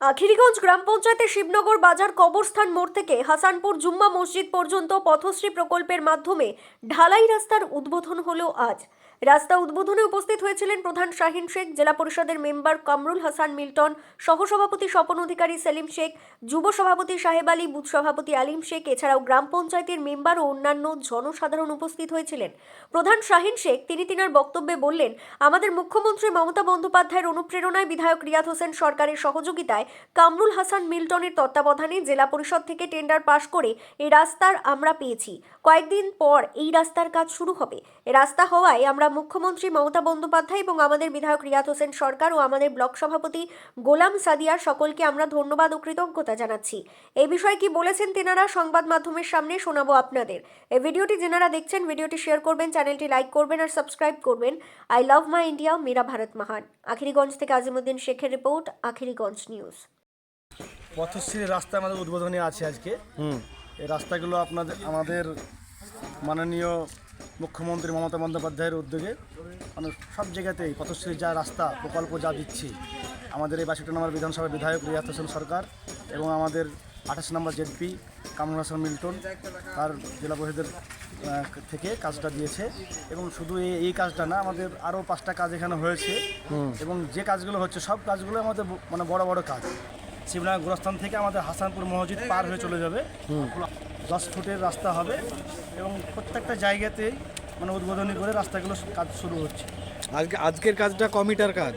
আখিরিগঞ্জ গ্রাম পঞ্চায়েতের শিবনগর বাজার কবরস্থান মোড় থেকে হাসানপুর জুম্মা মসজিদ পর্যন্ত পথশ্রী প্রকল্পের মাধ্যমে ঢালাই রাস্তার উদ্বোধন হলো আজ। রাস্তা উদ্বোধনে উপস্থিত হয়েছিলেন প্রধান শাহিন শেখ, জেলা পরিষদের মেম্বার কামরুল হাসান মিল্টন, সহসভাপতি স্বপন অধিকারী সেলিম শেখ, যুব সভাপতি সাহেব আলী, বুথ সভাপতি আলিম শেখ, এছাড়াও গ্রাম পঞ্চায়েতের মেম্বার ও অন্যান্য জনসাধারণ উপস্থিত হয়েছিলেন। প্রধান শাহিন শেখ তিনি তিনার বক্তব্যে বললেন, আমাদের মুখ্যমন্ত্রী মমতা বন্দ্যোপাধ্যায়ের অনুপ্রেরণায় বিধায়ক রিয়াদ হোসেন সরকারের সহযোগিতায় কামরুল হাসান মিল্টনের তত্ত্বাবধানে জেলা পরিষদ থেকে টেন্ডার পাশ করে এই রাস্তার আমরা পেয়েছি। কয়েকদিন পর এই রাস্তার কাজ শুরু হবে। রাস্তা হওয়ায় আমরা মুখ্যমন্ত্রী মমতা বন্দ্যোপাধ্যায় এবং আমাদের বিধায়ক রিয়াদ হোসেন সরকার ও আমাদের ব্লক সভাপতি গোলাম সাদিয়ার সকলকে আমরা ধন্যবাদ ও কৃতজ্ঞতা জানাচ্ছি। এই বিষয়ে কি বলেছেন তেনারা? সংবাদ মাধ্যমের সামনে শোনাবো আপনাদের। এই ভিডিওটি যেনারা দেখছেন ভিডিওটি শেয়ার করবেন চ্যানেলটি লাইক করবেন আর সাবস্ক্রাইব করবেন। আই লাভ মাই ইন্ডিয়া মেরা ভারত মহান আখিরিগঞ্জ থেকে আজিমুদ্দিন শেখের রিপোর্ট আখিরিগঞ্জ নিউজ পথশ্রী রাস্তা আমাদের উদ্বোধনী আছে আজকে। এই রাস্তাগুলো আপনাদের আমাদের মাননীয় মুখ্যমন্ত্রী মমতা বন্দ্যোপাধ্যায়ের উদ্যোগে মানে সব জায়গাতেই পথশ্রী যা রাস্তা প্রকল্প যা দিচ্ছি আমাদের এই বাষট্টি নম্বর বিধানসভার বিধায়ক রিয়াত হোসেন সরকার এবং আমাদের আঠাশ number ZP Kamrul Hasan Milton তার জেলা পরিষদের থেকে কাজটা দিয়েছে এবং শুধু এই এই কাজটা না আমাদের আরও পাঁচটা কাজ এখানে হয়েছে এবং যে কাজগুলো হচ্ছে সব কাজগুলো আমাদের মানে বড় বড় কাজ। শিবনাথ গোরস্থান থেকে আমাদের হাসানপুর মসজিদ পার হয়ে চলে যাবে। দশ ফুটের রাস্তা হবে এবং প্রত্যেকটা জায়গাতেই মানে উদ্বোধনী করে রাস্তাগুলো কাজ শুরু হচ্ছে। আজকে আজকের কাজটা কমিটার কাজ?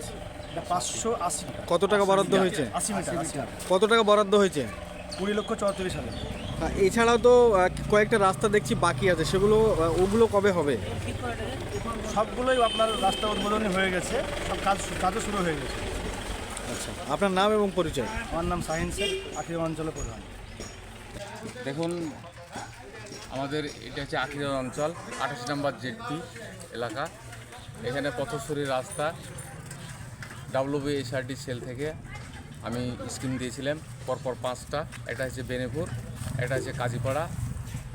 পাঁচশো আশি কত টাকা বরাদ্দ হয়েছে? আশি মিটার কত টাকা বরাদ্দ হয়েছে? কুড়ি লক্ষ চৌত্রিশ হাজার। এছাড়াও তো কয়েকটা রাস্তা দেখছি বাকি আছে সেগুলো ওগুলো কবে হবে? সবগুলোই আপনার রাস্তা উদ্বোধনী হয়ে গেছে সব কাজ কাজও শুরু হয়ে গেছে। আচ্ছা আপনার নাম এবং পরিচয়? আমার নাম শাহিন শেখ আখির অঞ্চলে প্রধান। দেখুন, আমাদের এটা হচ্ছে আখিরা অঞ্চল, আঠাশ নম্বর জেডপি এলাকা। এখানে পথশ্রী রাস্তা ডাব্লিউবিএসআরডি সেল থেকে আমি স্কিম দিয়েছিলাম, পরপর পাঁচটা। এটা হচ্ছে বেনেপুর, এটা হচ্ছে কাজীপাড়া,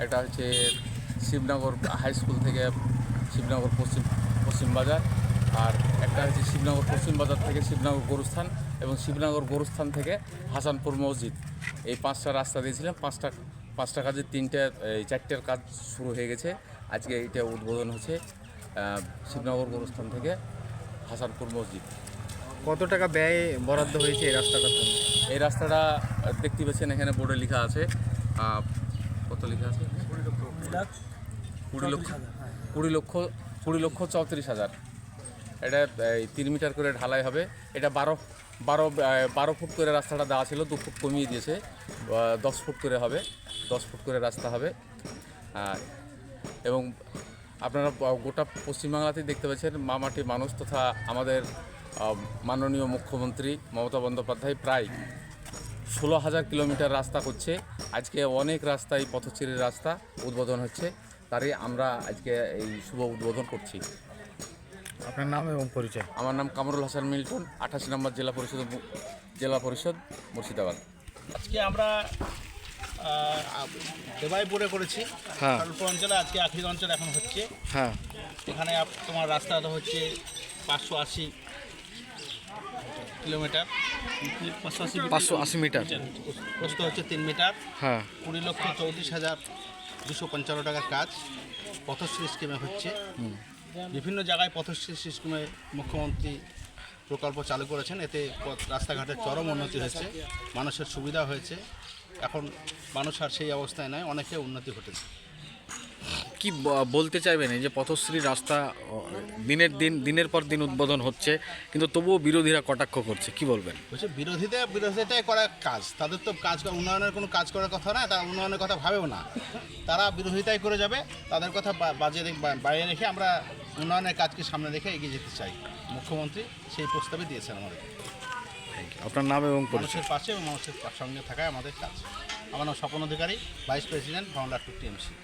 এটা হচ্ছে শিবনগর হাই স্কুল থেকে শিবনগর পশ্চিম পশ্চিম বাজার আর একটা হচ্ছে শিবনগর পশ্চিম বাজার থেকে শিবনগর গোরস্থান এবং শিবনগর গোরস্থান থেকে হাসানপুর মসজিদ। এই পাঁচটা রাস্তা দিয়েছিলাম পাঁচটা পাঁচটা কাজের তিনটে এই চারটের কাজ শুরু হয়ে গেছে। আজকে এইটা উদ্বোধন হচ্ছে শিবনগর গোরস্থান থেকে হাসানপুর মসজিদ। কত টাকা ব্যয় বরাদ্দ হয়েছে এই রাস্তাটার জন্য? এই রাস্তাটা দেখতে পাচ্ছেন এখানে বোর্ডে লেখা আছে কত লেখা আছে? কুড়ি লক্ষ কুড়ি লক্ষ কুড়ি লক্ষ চৌত্রিশ হাজার। এটা তিন মিটার করে ঢালাই হবে। এটা বারো বারো বারো ফুট করে রাস্তাটা দেওয়া ছিল, দু ফুট কমিয়ে দিয়েছে। দশ ফুট করে হবে, দশ ফুট করে রাস্তা হবে। আর এবং আপনারা গোটা পশ্চিমবাংলাতেই দেখতে পাচ্ছেন, মামাটি মানুষ তথা আমাদের মাননীয় মুখ্যমন্ত্রী মমতা বন্দ্যোপাধ্যায় প্রায় ষোলো হাজার কিলোমিটার রাস্তা করছে। আজকে অনেক রাস্তায় পথশ্রীর রাস্তা উদ্বোধন হচ্ছে। তারই আমরা আজকে এই শুভ উদ্বোধন করছি। আপনার নাম এবং পরিচয়? আমার নাম কামরুল হাসান মিল্টন আঠাশি নম্বর জেলা পরিষদ জেলা পরিষদ মুর্শিদাবাদ। আজকে আমরা দেবাইপুরে করেছি। হ্যাঁ। অল্প অঞ্চলে আজকে আখির অঞ্চল এখন হচ্ছে। হ্যাঁ। এখানে আপ- তোমার রাস্তাটা হচ্ছে পাঁচশো আশি কিলোমিটার। পাঁচশো আশি পাঁচশো আশি মিটার। প্রস্ত হচ্ছে তিন মিটার। হ্যাঁ। কুড়ি লক্ষ চৌত্রিশ হাজার দুশো পঞ্চান্ন টাকার কাজ। পথশ্রী স্কিমে হচ্ছে। বিভিন্ন জায়গায় পথশ্রী সিস্টেমে মুখ্যমন্ত্রী প্রকল্প চালু করেছেন। এতে পথ- রাস্তাঘাটের চরম উন্নতি হয়েছে মানুষের সুবিধা হয়েছে। এখন মানুষ আর সেই অবস্থায় নয় অনেকে উন্নতি ঘটেছে। কি বলতে চাইবেন এই যে পথশ্রী রাস্তা দিনের দিন দিনের পর দিন উদ্বোধন হচ্ছে কিন্তু তবুও বিরোধীরা কটাক্ষ করছে কি বলবেন? বলছে বিরোধীদের বিরোধিতাই করা কাজ। তাদের তো কাজ উন্নয়নের কোনো কাজ করার কথা না তারা উন্নয়নের কথা ভাবেও না। তারা বিরোধিতাই করে যাবে তাদের কথা বাজে বাইরে রেখে আমরা উন্নয়নের কাজকে সামনে রেখে এগিয়ে যেতে চাই। মুখ্যমন্ত্রী সেই প্রস্তাবে দিয়েছেন আমাদের। আপনার নাম এবং মানুষের পাশে এবং মানুষের সঙ্গে থাকায় আমাদের কাজ। আমার নাম Swapan Adhikari vice president founder to TMC.